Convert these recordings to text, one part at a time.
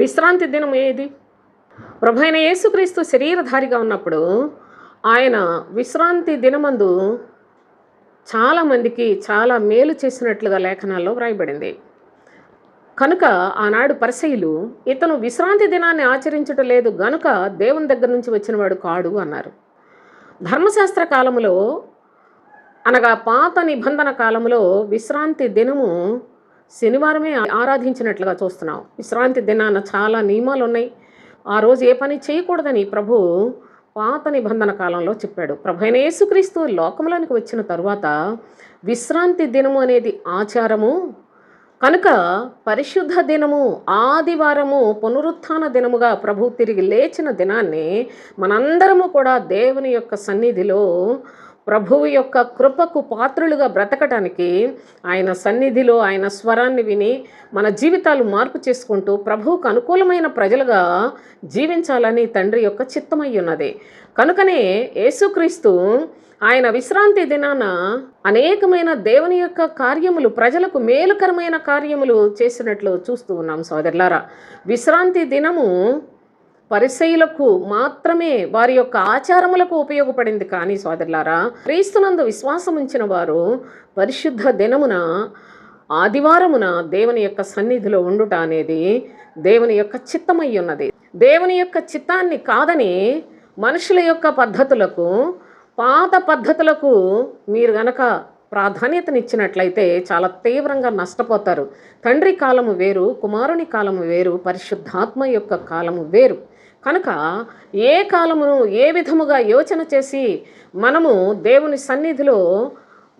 విశ్రాంతి దినం ఏది? ప్రభైన యేసుక్రీస్తు శరీరధారిగా ఉన్నప్పుడు ఆయన విశ్రాంతి దినమందు చాలామందికి చాలా మేలు చేసినట్లుగా లేఖనాల్లో వ్రాయబడింది. కనుక ఆనాడు పరిసయులు ఇతను విశ్రాంతి దినాన్ని ఆచరించటం లేదు గనుక దేవుని దగ్గర నుంచి వచ్చినవాడు కాడు అన్నారు. ధర్మశాస్త్ర కాలములో అనగా పాత నిబంధన కాలంలో విశ్రాంతి దినము శనివారమే ఆరాధించినట్లుగా చూస్తున్నాం విశ్రాంతి దినాన చాలా నియమాలు ఉన్నాయి ఆ రోజు ఏ పని చేయకూడదని ప్రభు పాత నిబంధన కాలంలో చెప్పాడు. ప్రభు అయిన యేసుక్రీస్తు లోకంలోనికి వచ్చిన తరువాత విశ్రాంతి దినము అనేది ఆచారము. కనుక పరిశుద్ధ దినము ఆదివారము పునరుత్థాన దినముగా ప్రభు తిరిగి లేచిన దినాన్ని మనందరము కూడా దేవుని యొక్క సన్నిధిలో ప్రభువు యొక్క కృపకు పాత్రులుగా బ్రతకటానికి ఆయన సన్నిధిలో ఆయన స్వరాన్ని విని మన జీవితాలు మార్పు చేసుకుంటూ ప్రభువుకు అనుకూలమైన ప్రజలుగా జీవించాలని తండ్రి యొక్క చిత్తమై ఉన్నది. కనుకనే యేసుక్రీస్తు ఆయన విశ్రాంతి దినాన అనేకమైన దేవుని యొక్క కార్యములు ప్రజలకు మేలుకరమైన కార్యములు చేసినట్లు చూస్తూ ఉన్నాం సోదరులారా. విశ్రాంతి దినము పరిసయులకు మాత్రమే వారి యొక్క ఆచారములకు ఉపయోగపడింది కానీ సోదరులారా క్రీస్తునందు విశ్వాసం ఉంచిన వారు పరిశుద్ధ దినమున ఆదివారమున దేవుని యొక్క సన్నిధిలో ఉండుట అనేది దేవుని యొక్క చిత్తమై ఉన్నది. దేవుని యొక్క చిత్తాన్ని కాదని మనుషుల యొక్క పద్ధతులకు పాత పద్ధతులకు మీరు గనక ప్రాధాన్యతనిచ్చినట్లయితే చాలా తీవ్రంగా నష్టపోతారు. తండ్రి కాలము వేరు కుమారుని కాలము వేరు పరిశుద్ధాత్మ యొక్క కాలము వేరు. కనుక ఏ కాలమును ఏ విధముగా యోచన చేసి మనము దేవుని సన్నిధిలో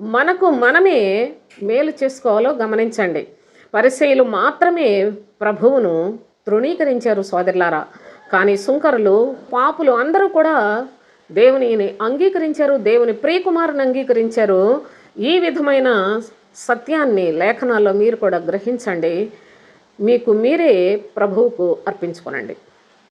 మనకు మనమే మేలు చేసుకోవాలో గమనించండి. పరిశైలు మాత్రమే ప్రభువును తృణీకరించారు సోదరులారా. కానీ సుంకరులు పాపులు అందరూ కూడా దేవునిని అంగీకరించారు దేవుని ప్రియకుమారుని అంగీకరించారు. ఈ విధమైన సత్యాన్ని లేఖనాల్లో మీరు కూడా గ్రహించండి. మీకు మీరే ప్రభువుకు అర్పించుకోనండి.